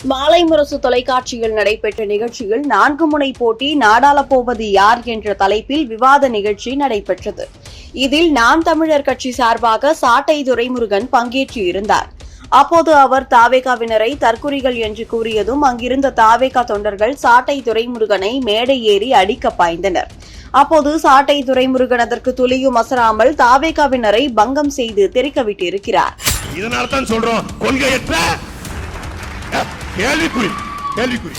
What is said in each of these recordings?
மாலை முரசு தொலைக்காட்சியில் நடைபெற்ற நிகழ்ச்சியில் நான்கு முனை போட்டி நாடாளப் போவது யார் என்ற தலைப்பில் விவாத நிகழ்ச்சி நடைபெற்றது. இதில் நாம் தமிழர் கட்சி சார்பாக சாட்டை துரைமுருகன் பங்கேற்று இருந்தார் அப்போது அவர் தாவேகாவினரை தற்குறிகள் என்று கூறியதும் அங்கிருந்த தாவேகா தொண்டர்கள் சாட்டை துரைமுருகனை மேடை ஏறி அடிக்க பாய்ந்தனர். அப்போது சாட்டை துரைமுருகன் அதற்கு துளியும் அசராமல் தாவேகாவினரை பங்கம் செய்து தெரிக்கவிட்டிருக்கிறார் இதனால சொல்றோம் கொள்கையற்ற கேள்விக்குறி கேள்விக்குறி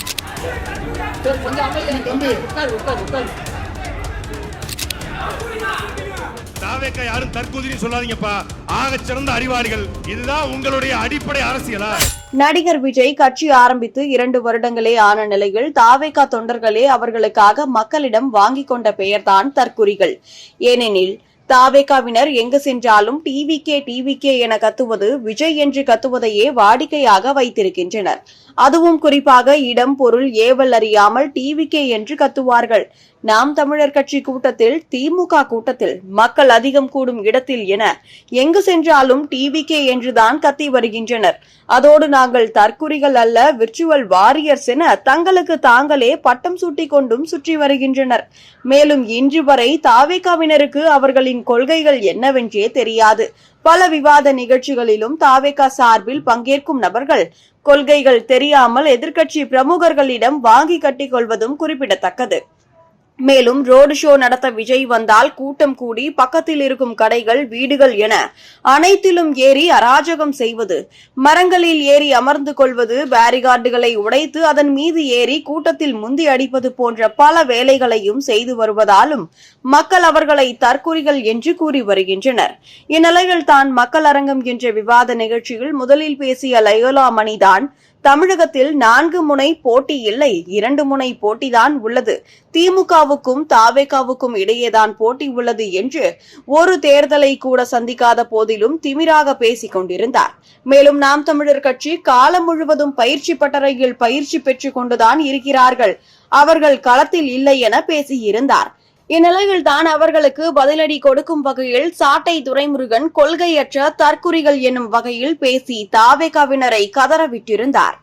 தாவேக்கா யாரும் தற்கொலைன்னு சொல்லாதீங்கப்பா. ஆக சிறந்த அறிவாளிகள். இதுதான் உங்களுடைய அடிப்படை அரசியலா? நடிகர் விஜய் கட்சி ஆரம்பித்து இரண்டு வருடங்களே ஆன நிலையில் தாவேகா தொண்டர்களே அவர்களுக்காக மக்களிடம் வாங்கிக் கொண்ட பெயர்தான் தற்குறிகள் ஏனெனில் தாவேகாவினர் எங்கு சென்றாலும் டிவிகே டிவிகே என கத்துவது விஜய் என்று கத்துவதையே வாடிக்கையாக வைத்திருக்கின்றனர். அதுவும் குறிப்பாக இடம் பொருள் ஏவல் அறியாமல் டிவிகே என்று கத்துவார்கள். நாம் தமிழர் கட்சி கூட்டத்தில் திமுக கூட்டத்தில் மக்கள் அதிகம் கூடும் இடத்தில் என எங்கு சென்றாலும் டிவிகே என்றுதான் கத்தி வருகின்றனர். அதோடு நாங்கள் தற்குறிகள் அல்ல விர்ச்சுவல் வாரியர்ஸ் என தங்களுக்கு தாங்களே பட்டம் சூட்டிக் கொண்டும் சுற்றி வருகின்றனர். மேலும் இன்று வரை தாவேகாவினருக்கு அவர்களின் கொள்கைகள் என்னவென்றே தெரியாது. பல விவாத நிகழ்ச்சிகளிலும் தாவேகா சார்பில் பங்கேற்கும் நபர்கள் கொள்கைகள் தெரியாமல் எதிர்க்கட்சி பிரமுகர்களிடம் வாங்கி கட்டிக் கொள்வதும் குறிப்பிடத்தக்கது. மேலும் ரோடு ஷோ நடத்த விஜய் வந்தால் கூட்டம் கூடி பக்கத்தில் இருக்கும் கடைகள் வீடுகள் என அனைத்திலும் ஏறி அராஜகம் செய்வது. மரங்களில் ஏறி அமர்ந்து கொள்வது பேரிகார்டுகளை உடைத்து அதன் மீது ஏறி கூட்டத்தில் முந்தி அடிப்பது போன்ற பல வேலைகளையும் செய்து வருவதாலும் மக்கள் அவர்களை தற்குறிகள் என்று கூறி வருகின்றனர். இந்நிலையில் தான் மக்கள் அரங்கம் என்ற விவாத நிகழ்ச்சியில் முதலில் பேசிய லயோலா மணிதான் தமிழகத்தில் நான்கு முனை போட்டி இல்லை இரண்டு முனை போட்டிதான் உள்ளது. திமுகவுக்கும் தாவேகாவுக்கும் இடையேதான் போட்டி உள்ளது என்று ஒரு தேர்தலை கூட சந்திக்காத போதிலும் திமிராக பேசிக் கொண்டிருந்தார். மேலும் நாம் தமிழர் கட்சி காலம் முழுவதும் பயிற்சி பட்டறையில் பயிற்சி பெற்றுக் கொண்டுதான் இருக்கிறார்கள். அவர்கள் களத்தில் இல்லை என பேசியிருந்தார். இந்நிலையில் தான் அவர்களுக்கு பதிலடி கொடுக்கும் வகையில் சாட்டை துரைமுருகன் கொள்கையற்ற தற்குறிகள் என்னும் வகையில் பேசி தாவேகாவினரை கதறவிட்டிருந்தார்.